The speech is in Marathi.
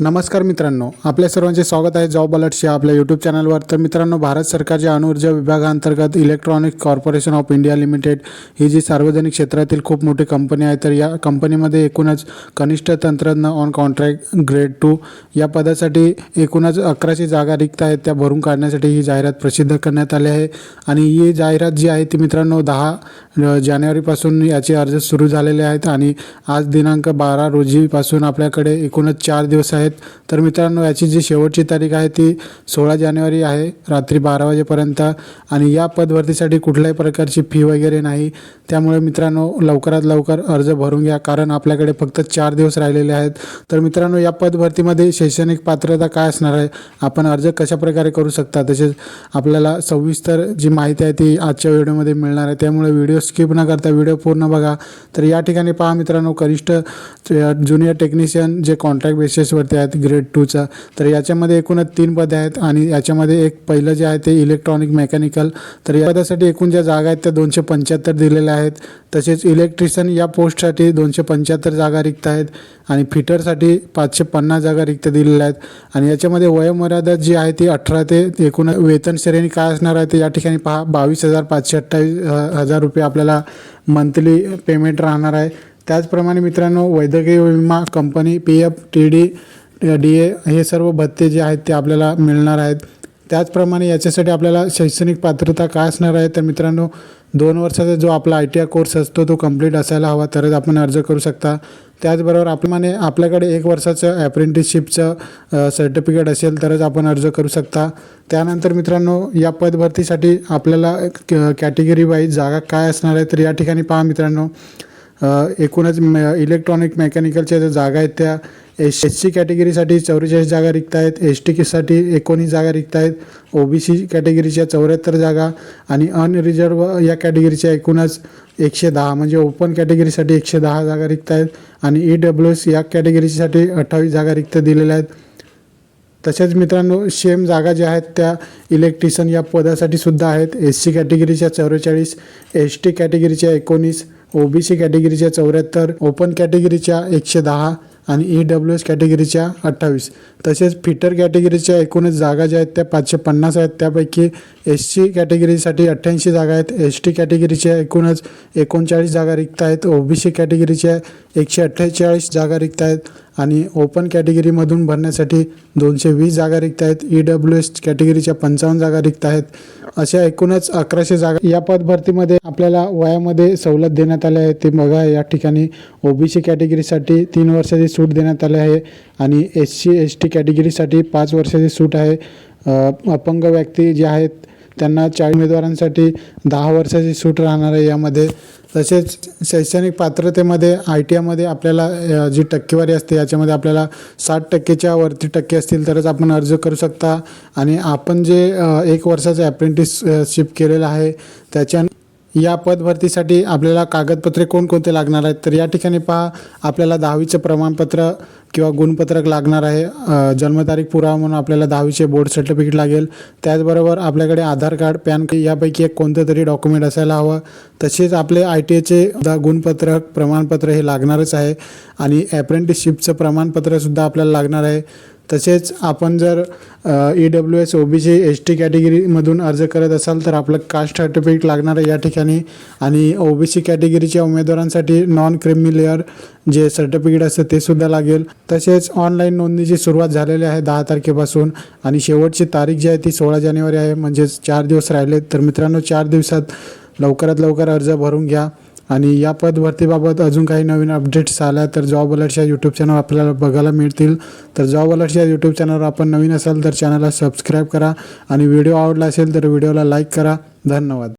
नमस्कार मित्रांनो आपल्या सर्वांचे स्वागत आहे जॉब अलर्ट्सच्या आपल्या यूट्यूब चॅनलवर. तर मित्रांनो भारत सरकारच्या अणुऊर्जा विभागाअंतर्गत electronic corporation of India limited ही जी सार्वजनिक क्षेत्रातील खूप मोठी कंपनी आहे तर या कंपनीमध्ये एकूणच कनिष्ठ तंत्रज्ञ ऑन कॉन्ट्रॅक्ट ग्रेड टू या पदासाठी एकूणच अकराशे जागा रिक्त आहेत. त्या भरून काढण्यासाठी ही जाहिरात प्रसिद्ध करण्यात आली आहे. आणि ही जाहिरात जी आहे ती मित्रांनो दहा जानेवारीपासून याचे अर्ज सुरू झालेले आहेत. आणि आज दिनांक बारा रोजीपासून आपल्याकडे एकूणच चार दिवस आहेत. तर मित्रांनो याची जी शेवटची तारीख आहे ती सोळा जानेवारी आहे रात्री बारा वाजेपर्यंत. आणि या पदभरतीसाठी कुठल्याही प्रकारची फी वगैरे नाही. त्यामुळे मित्रांनो लवकरात लवकर अर्ज भरून घ्या कारण आपल्याकडे फक्त चार दिवस राहिलेले आहेत. तर मित्रांनो या पदभरतीमध्ये शैक्षणिक पात्रता काय असणार आहे? आपण अर्ज कशा प्रकारे करू शकता? तसेच आपल्याला सविस्तर जी माहिती आहे ती आजच्या व्हिडिओमध्ये मिळणार आहे. त्यामुळे व्हिडिओ स्किप न करता व्हिडिओ पूर्ण बघा. तर या ठिकाणी पहा मित्रांनो कनिष्ठ ज्युनियर टेक्निशियन जे कॉन्ट्रॅक्ट बेसिसवरती आहेत ग्रेड टूचा तर याच्यामध्ये एकूणच तीन पदे आहेत आणि याच्यामध्ये एक पहिलं जे आहे ते इलेक्ट्रॉनिक मेकॅनिकल तर या पदासाठी एकूण ज्या जागा आहेत त्या दोनशे पंच्याहत्तर दिलेल्या आहेत. तसेच इलेक्ट्रिशियन या पोस्टसाठी दोनशे पंच्याहत्तर जागा रिक्त आहेत आणि फिटरसाठी पाचशे पन्नास जागा रिक्त दिलेल्या आहेत. आणि याच्यामध्ये वयोमर्यादा जी आहे ती अठरा ते एकूण वेतन श्रेणी काय असणार आहे ते या ठिकाणी पहा. बावीस हजार पाचशे अठ्ठावीस हजार रुपये आपल्याला मंथली पेमेंट राहणार आहे. त्याचप्रमाणे मित्रांनो वैद्यकीय विमा company P F T D D A हे सर्व भत्ते जे आहेत ते आपल्याला मिळणार आहेत. त्याचप्रमाणे याच्यासाठी आपल्याला शैक्षणिक पात्रता काय असणार आहे? तर मित्रांनो दोन वर्षाचा जो आपला आय टी आय कोर्स असतो तो कंप्लीट असायला हवा तरच आपण अर्ज करू शकता. त्याचबरोबर आपल्याने आपल्याकडे एक वर्षाचं ॲप्रेंटिसशिपचं सर्टिफिकेट असेल तरच आपण अर्ज करू शकता. त्यानंतर मित्रांनो या पदभरतीसाठी आपल्याला कॅटेगरी वाईज जागा काय असणार आहे? तर या ठिकाणी पहा मित्रांनो एकूणच मे इलेक्ट्रॉनिक मेकॅनिकलच्या ज्या जागा आहेत त्या एस एस सी कॅटेगरीसाठी चौवेचाळीस जागा रिक्त आहेत. एस टी केसाठी एकोणीस जागा रिक्त आहेत. ओ बी सी कॅटेगरीच्या चौऱ्याहत्तर जागा आणि अनरिझर्व या कॅटेगरीच्या एकूणच एकशे दहा म्हणजे ओपन कॅटेगरीसाठी एकशे दहा जागा रिक्त आहेत आणि ई डब्ल्यू एस या कॅटेगरीसाठी अठ्ठावीस जागा रिक्त दिलेल्या आहेत. तसेच मित्रांनो सेम जागा ज्या आहेत त्या इलेक्ट्रिशियन या पदासाठी सुद्धा आहेत. एस सी कॅटेगरीच्या चौवेचाळीस एस टी कॅटेगरीच्या एकोणीस ओ बी सी कॅटेगरीच्या चौऱ्याहत्तर ओपन कॅटेगरीच्या एकशे दहा आणि ई डब्ल्यू एस कॅटेगरीच्या अठ्ठावीस. तसेच फिटर कॅटेगरीच्या एकूणच जागा ज्या आहेत त्या पाचशे पन्नास आहेत. त्यापैकी एस सी कॅटेगरीसाठी अठ्ठ्याऐंशी जागा आहेत. एस टी कॅटेगरीच्या एकूणच एकोणचाळीस जागा रिक्त आहेत. ओ बी सी कॅटेगरीच्या एकशे अठ्ठेचाळीस जागा रिक्त आहेत. आणि ओपन कॅटेगरीमधून भरण्यासाठी दोनशे वीस जागा रिक्त आहेत. ई डब्ल्यू एस कॅटेगरीच्या पंचावन्न जागा रिक्त आहेत. अशा एकूणच अकराशे जागा या पदभरतीमध्ये आपल्याला वयामध्ये सवलत देण्यात आली आहे. ते बघा या ठिकाणी ओ बी सी कॅटेगरीसाठी तीन वर्षाची सूट देण्यात आली आहे. आणि एस सी एस टी कॅटेगरीसाठी पाच वर्षाची सूट आहे. अपंग व्यक्ती जे आहेत त्यांना चाळीस उमेदवारांसाठी दहा वर्षाची सूट राहणार आहे यामध्ये. तसेच शैक्षणिक पात्रतेमध्ये आय टी आयमध्ये आपल्याला जी टक्केवारी असते याच्यामध्ये आपल्याला साठ टक्केच्या वरती टक्के असतील तरच आपण अर्ज करू शकता. आणि आपण जे एक वर्षाचं ॲप्रेंटिसशिप केलेलं आहे त्याच्या या पदभरतीसाठी आपल्याला कागदपत्रे कोणकोणते लागणार आहेत? तर या ठिकाणी पहा आपल्याला दहावीचं प्रमाणपत्र किंवा गुणपत्रक लागणार आहे. जन्मतारीख पुरावा म्हणून आपल्याला दहावीचे बोर्ड सर्टिफिकेट लागेल. त्याचबरोबर आपल्याकडे आधार कार्ड पॅन कार्ड यापैकी एक कोणतं तरी डॉक्युमेंट असायला हवं. तसेच आपले आय टी आयचे गुणपत्रक प्रमाणपत्र हे लागणारच आहे. आणि ॲप्रेंटिसशिपचं प्रमाणपत्रसुद्धा आपल्याला लागणार आहे. तसेच आपण जर E W S O B C S T कॅटेगरीमधून अर्ज करत असाल तर आपलं कास्ट सर्टिफिकेट लागणार आहे या ठिकाणी. आणि ओ बी सी कॅटेगरीच्या उमेदवारांसाठी नॉन क्रिमी लेअर जे सर्टिफिकेट असतं ते सुद्धा लागेल. तसेच ऑनलाईन नोंदणीची सुरुवात झालेली आहे दहा तारखेपासून. आणि शेवटची तारीख जी आहे ती सोळा जानेवारी आहे. म्हणजेच चार दिवस राहिले. तर मित्रांनो चार दिवसात लवकरात लवकर अर्ज भरून घ्या. आणि या पदभरतीबाबत अजून काही नवीन अपडेट्स आल्या तर जॉब अलर्टच्या यूट्यूब चॅनल आपल्याला बघायला मिळतील. तर जॉब अलर्टच्या यूट्यूब चॅनलवर आपण नवीन असाल तर चॅनलला सबस्क्राईब करा आणि व्हिडिओ आवडला असेल तर व्हिडिओला लाईक करा. धन्यवाद.